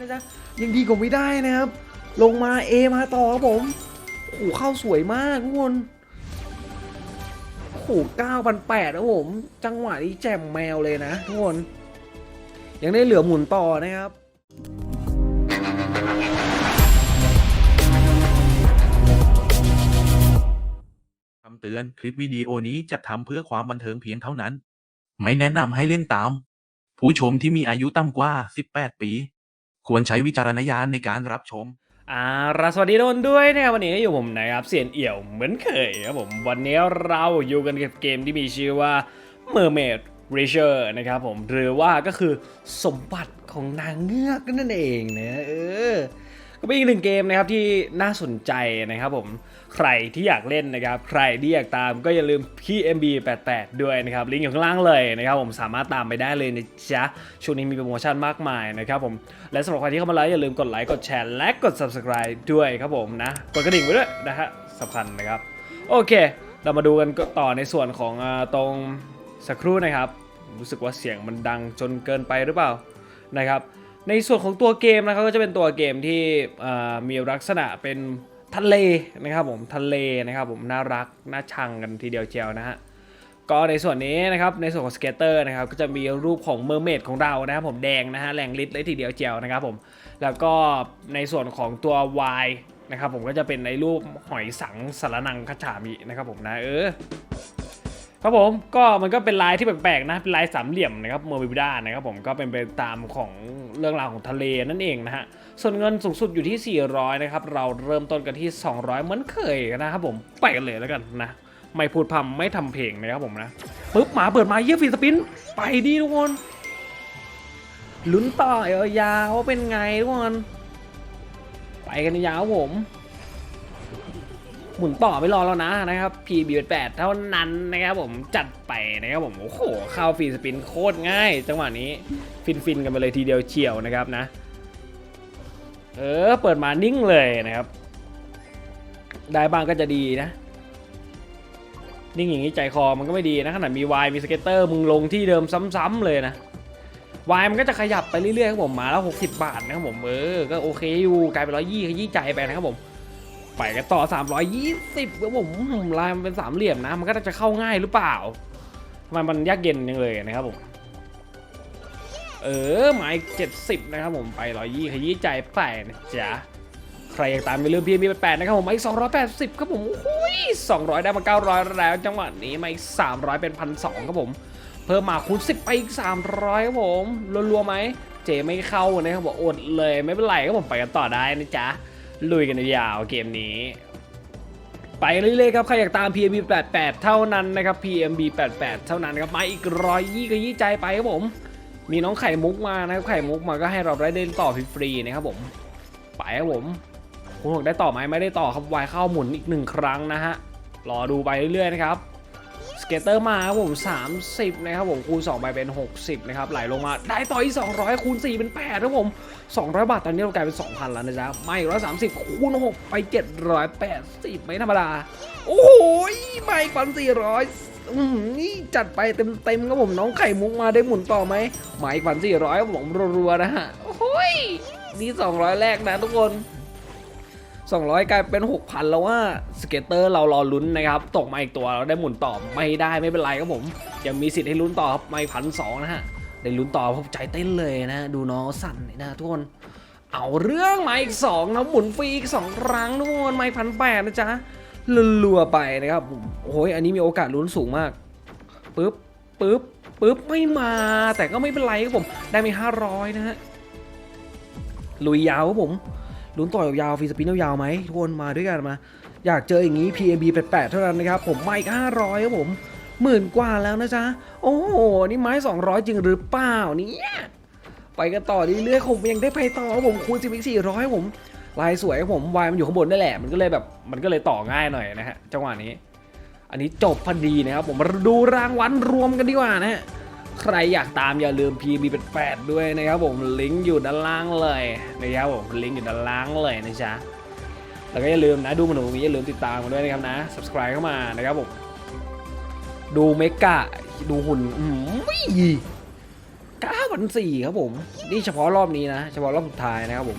นะจ๊ะยังดีกว่าไม่ได้นะครับ ลงมาเอมาต่อครับผมโอ้โหเข้าสวยมากทุกคนโอ้โหเก้าพันแปดครับผม จังหวะนี้แจ่มแมวเลยนะทุกคน ยังได้เหลือหมุนต่อนะครับคำเตือนคลิปวิดีโอนี้จัดทำเพื่อความบันเทิงเพียงเท่านั้น ไม่แนะนำให้เล่นตาม ผู้ชมที่มีอายุต่ำกว่า 18 ปี ควรใช้วิจารณญาณในการรับชมอ่าราสวัสดีทุกคนด้วยนะครับวันนี้อยู่ผมนะครับเสียนเอี่ยวเหมือนเคยครับผมวันนี้เราอยู่กันกับเกมที่มีชื่อว่า Mermaid r a c e r นะครับผมหรือว่าก็คือสมบัติของนางเงือกนั่นเองนะเออ ก็เป็นอีกหนึ่งเกมนะครับที่น่าสนใจนะครับผมใครที่อยากเล่นนะครับ ใครที่อยากตามก็อย่าลืมพี่ MB88 ด้วยนะครับ ลิงก์อยู่ข้างล่างเลยนะครับผมสามารถตามไปได้เลยนะจ๊ะ ช่วงนี้มีโปรโมชั่นมากมายนะครับผม และสำหรับใครที่เข้ามาแล้วอย่าลืมกดไลค์ กดแชร์ และกด subscribe ด้วยครับผมนะ กดกระดิ่งไว้ด้วยนะฮะสำคัญนะครับ โอเค เรามาดูกันต่อในส่วนของอตรงสักครู่นะครับ รู้สึกว่าเสียงมันดังจนเกินไปหรือเปล่านะครับ ในส่วนของตัวเกมนะครับก็จะเป็นตัวเกมที่มีลักษณะเป็นทะเลนะครับผมทะเลนะครับผมน่ารักน่าชังกันทีเดียวเจียวนะฮะก็ในส่วนนี้นะครับในส่วนของสเกตเตอร์นะครับก็จะมีรูปของเมอร์เมดของเรานะครับผมแดงนะฮะแรงลิตเลยทีเดียวเจียวนะครับผมแล้วก็ในส่วนของตัว Y นะครับผมก็จะเป็นในรูปหอยสังสารนังคาฉามินะครับผมนะเออ ครับผมก็มันก็เป็นลายที่แปลกๆนะเป็นลายสามเหลี่ยมนะครับเมอร์บิวด้านะครับผมก็เป็นไปตามของเรื่องราวของทะเลนั่นเองนะฮะส่วนเงินสูงสุดอยู่ที่ 400 นะครับ เราเริ่มต้นกันที่ 200 เหมือนเคยนะครับผมไปกันเลยแล้วกันนะ ไม่พูดพำไม่ทำเพลงนะครับผมนะปุ๊บหมาเปิดมาเยี่ยฟีสปิน ไปดีทุกคนลุ้นต่อเออยาวว่าเป็นไงทุกคนไปกันยาวผม มุนต่อไม่รอแล้วนะนะครับ PB8 เท่านั้นนะครับผมจัดไปนะครับผมโอ้โหเข้าฟรีสปินโคตรง่าย จังหวะนี้ฟินฟินๆกันไปเลยทีเดียวเฉียวนะครับนะ เออเปิดมานิ่งเลยนะครับ ได้บ้างก็จะดีนะ นิ่งอย่างนี้ใจคอมันก็ไม่ดีนะขนาดมีวายมีสเก็ตเตอร์มึงลงที่เดิมซ้ำๆเลยนะวายมันก็จะขยับไปเรื่อยๆครับผมมาแล้ว 60 บาทนะครับผมเออก็โอเคอยู่กลายเป็นร้อยยี่ขยี้ใจไปนะครับผม ไปกันต่อ 320ครับผมลายมันเป็นสามเหลี่ยมนะ มันก็จะเข้าง่ายหรือเปล่าทำไมมันยากเย็นยังเลยนะครับผมเออหมายเจ็ดสิบนะครับผมไปร้อยยี่ขยี้ใจไปนะจ๊ะใครอยากตามไปลืมพีมีแปดนะครับผมมาอีก280ครับผมโอ้ย200ได้มา900แล้วจังหวะนี้มาอีก300เป็นพันสองครับผม เพิ่มมาคูณ10ไปอีก300ครับผมรัวๆไหมเจไม่เข้านะครับบอกอดเลยไม่เป็นไรครับผมไปกันต่อได้นะจ๊ะ ลุยกันยาวเกมนี้ ไปเรื่อยๆครับ ใครอยากตาม PMB 88 เท่านั้นนะครับ PMB 88 เท่านั้นครับ มาอีกร้อยยี่ก็ยี่ใจไปครับผม มีน้องไข่มุกมานะครับ ไข่มุกมาก็ให้เราได้เล่นต่อฟรีๆนะครับผม ไปครับผมคุณหกได้ต่อไหมไม่ได้ต่อครับวายเข้าหมุนอีกหนึ่งครั้งนะฮะ รอดูไปเรื่อยๆนะครับ สเกตเตอร์มาครับผม 30 นะครับผมคูณ2ไปเป็น 60 นะครับ ไหลลงมาได้ต่ออีก 200 คูณ 4 เป็น 8 ครับผม 200 บาท ตอนนี้เรากลายเป็น 2,000 แล้วนะจ๊ะไม่130คูณ 6 ไป 780 ไม่ธรรมดา โอ้โหไม่พันสี่ร้อยนี่จัดไปเต็มๆครับผมน้องไข่มุกมาได้หมุนต่อไหมหมายพันสี่ร้อยผมรัวๆนะฮะโอ้ยนี่ 200 แรกนะทุกคน 200 กลายเป็น 6,000 แล้วว่าสเก็ตเตอร์เรารอลุ้นนะครับ ตกมาอีกตัวเราได้หมุนต่อไม่ได้ไม่เป็นไรครับผม ยังมีสิทธิ์ให้ลุ้นต่อครับไม่พันสองนะฮะ ได้ลุ้นต่อผมใจเต้นเลยนะ ดูน้องสั่นนะทุกคน เอาเรื่องมาอีก2นะหมุนฟรีอีก 2 ครั้งทุกคนไม่พันแปดนะจ๊ะลัวๆไปนะครับผมโอ้ยอันนี้มีโอกาสลุ้นสูงมากปึ๊บปึ๊บปึ๊บไม่มาแต่ก็ไม่เป็นไรครับผม ได้มี500 นะฮะลุยยาวครับผม ลุ้นต่อยาวๆฟรีสปินยาวๆไหมทุกคนมาด้วยกันมา อยากเจออย่างนี้ PMB 88เท่านั้นนะครับ ผมไม่500ครับผมหมื่นกว่าแล้วนะจ๊ะ โอ้โห นี่ไม้ 200 จริงหรือเปล่าเนี่ย ไปกันต่อเรื่อยๆผมยังได้ไปต่อผมคูณ10อีก400ครับผมลายสวยผมวายมันอยู่ข้างบนได้แหละ มันก็เลยแบบมันก็เลยต่อง่ายหน่อยนะฮะจังหวะนี้ อันนี้จบพอดีนะครับผมมาดูรางวัลรวมกันดีกว่านะฮะ ใครอยากตามอย่าลืม PB เป็น8ด้วยนะครับผมลิงก์อยู่ด้านล่างเลยนะครับผมลิงก์อยู่ด้านล่างเลยนะจ๊ะแล้วก็อย่าลืมนะดูมันหนูอย่าลืมติดตามกันด้วยนะครับนะ subscribe เข้ามานะครับผมดูเมกะดูหุ่นอืม9,400ครับผม นี่เฉพาะรอบนี้นะ เฉพาะรอบสุดท้ายนะครับผม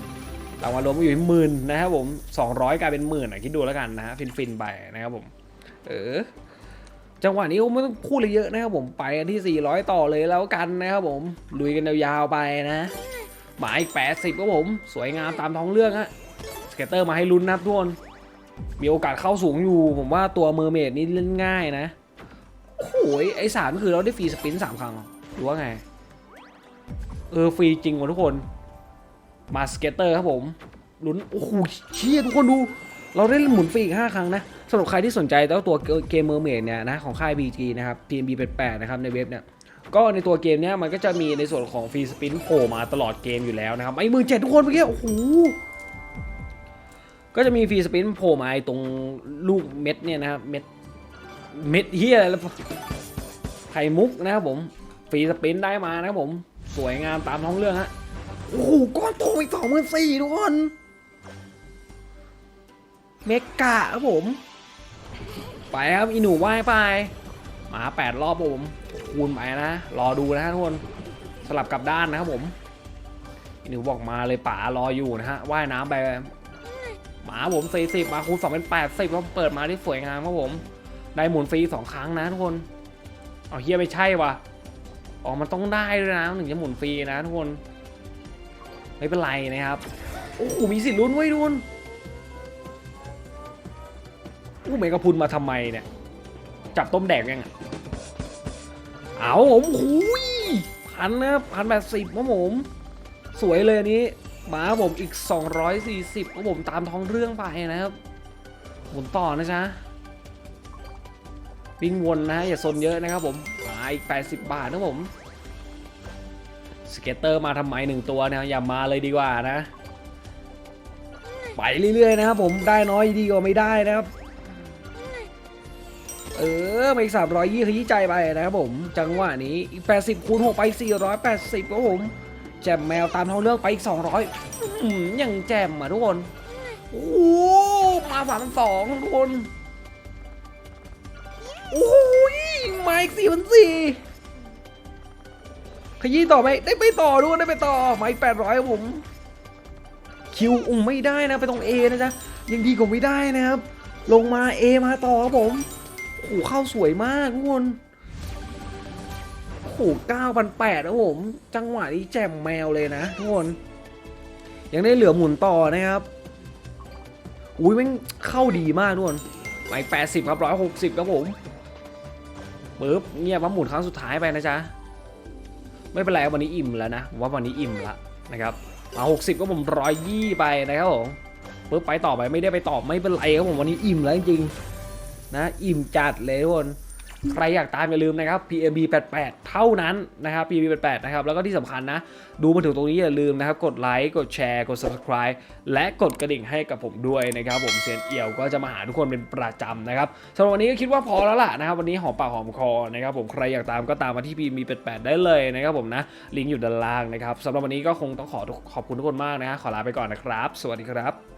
รางวัลรวมอยู่ที่หมื่นนะครับผม200กลายเป็นหมื่นอะคิดดูแล้วกันนะฮะฟินๆไปนะครับผม เออ จังหวะนี้ก็ไม่ต้องพูดเลยเยอะนะครับผมไปกันที่ 400 ต่อเลยแล้วกันนะครับผมลุยกันยาวๆไปนะหมายอีก80ครับผมสวยงามตามท้องเรื่องฮะสเก็ตเตอร์มาให้ลุ้นนะทุกคนมีโอกาสเข้าสูงอยู่ ผมว่าตัวเมอร์เมดนี่เล่นง่ายนะโอ้โหไอ้สามคือเราได้ฟรีสปินสามครั้งหรือว่าไง เออฟรีจริงว่ะทุกคน มาสเก็ตเตอร์ครับผมลุ้นโอ้โหเชี่ยทุกคนดู เราได้หมุนฟรีอีก 5 ครั้งนะสำหรับใครที่สนใจแล้วตัวเกมเมอร์เมดเนี่ยนะของค่าย BG นะครับ TMB 88นะครับในเว็บเนี่ยก็ในตัวเกมเนี้ยมันก็จะมีในส่วนของฟรีสปินโผล่มาตลอดเกมอยู่แล้วนะครับไอ้มือเจ็ดทุกคนเมื่อกี้โอ้โหก็จะมีฟรีสปินโผล่มาไอตรงลูกเม็ดเนี่ยนะครับเม็ดเม็ดเฮียอะไรแล้วไข่มุกนะครับผมฟรีสปินได้มานะครับผมสวยงามตามท้องเรื่องฮะโอ้โหก้อนโตอีกสองหมื่นสี่ทุกคน เมกะครับผม ไปครับอีหนูว่ายไปหมาแปดรอบครับผมคูณไปนะ รอดูนะฮะทุกคนสลับกลับด้านนะครับผมอีหนูบอกมาเลยป๋ารออยู่นะฮะว่ายน้ำไปหมาผมสี่สิบมาคูณสองเป็นแปดสิบแล้วเปิดมาที่สวยงามครับผม ได้หมุนฟรีสองครั้งนะทุกคนเอาเฮียไม่ใช่วะอ๋อมันต้องได้ด้วยนะถึงจะหมุนฟรีนะทุกคน ไม่เป็นไรนะครับ โอ้โหมีสิทธิ์ลุ้นไว้ยทุกคน อู้เมกะพุนมาทำไมเนี่ย จับต้มแดกยังอะเอาผมหุยพันนะพันแปดสิบครับผม สวยเลยอันนี้หมาผมอีก 240ครับผมตามท้องเรื่องไปนะครับหมุนต่อนะจ๊ะวิ่งวนนะอย่าซนเยอะนะครับผมมาอีก 80 บาทนะผมสเก็ตเตอร์มาทำไมหนึ่งตัวนะอย่ามาเลยดีกว่านะ ไปเรื่อยๆนะครับผมได้น้อยดีกว่าไม่ได้นะครับ ออมาอีกสามร้อยยี่ขยี้ใจไปนะครับผม จังหวะนี้อีกแปดสิบคูณหกไปสี่ร้อยแปดสิบครับผม แจมแมวตามท้องเรื่องไปอีกสองร้อยยังแจมอะทุกคน โอ้มาสามสองทุกคน โอ้ยมาอีกสี่พันสี่ขยี้ต่อไหมได้ไปต่อด้วยได้ไปต่อมาอีกแปดร้อยครับผม คิวอุ้มไม่ได้นะไปตรง A นะจ๊ะยังดีกว่าไม่ได้นะครับ ลงมา A มาต่อครับผม โหเข้าสวยมากทุกคนโอ้โหเก้าพันแปดนะผม จังหวะนี้แจ่มแมวเลยนะทุกคน ยังได้เหลือหมุนต่อนะครับ อุ้ยแม่งเข้าดีมากทุกคนไปแปดสิบครับร้อยหกสิบครับผมปึ๊บเงียบมาหมุนครั้งสุดท้ายไปนะจ๊ะ ไม่เป็นไรวันนี้อิ่มแล้วนะว่าวันนี้อิ่มแล้วนะครับมาหกสิบก็ผมร้อยยี่ไปนะครับผมปึ๊บไปต่อไปไม่ได้ไปต่อไม่เป็นไรครับผมวันนี้อิ่มแล้วจริง นะอิ่มจัดเลยทุกคนใครอยากตามอย่าลืมนะครับ PMB 88 เท่านั้นนะครับ PMB 88 นะครับ แล้วก็ที่สำคัญนะ ดูมาถึงตรงนี้อย่าลืมนะครับ กดไลค์ กดแชร์ กด subscribe และกดกระดิ่งให้กับผมด้วยนะครับ ผมเซียนเอี่ยวก็จะมาหาทุกคนเป็นประจำนะครับสำหรับวันนี้ก็คิดว่าพอแล้วล่ะนะครับ วันนี้หอมปากหอมคอนะครับ ผมใครอยากตามก็ตามมาที่ PMB 88 ได้เลยนะครับผมนะ ลิงก์อยู่ด้านล่างนะครับสำหรับวันนี้ก็คงต้องขอขอบคุณทุกคนมากนะฮะขอลาไปก่อนนะครับ สวัสดีครับ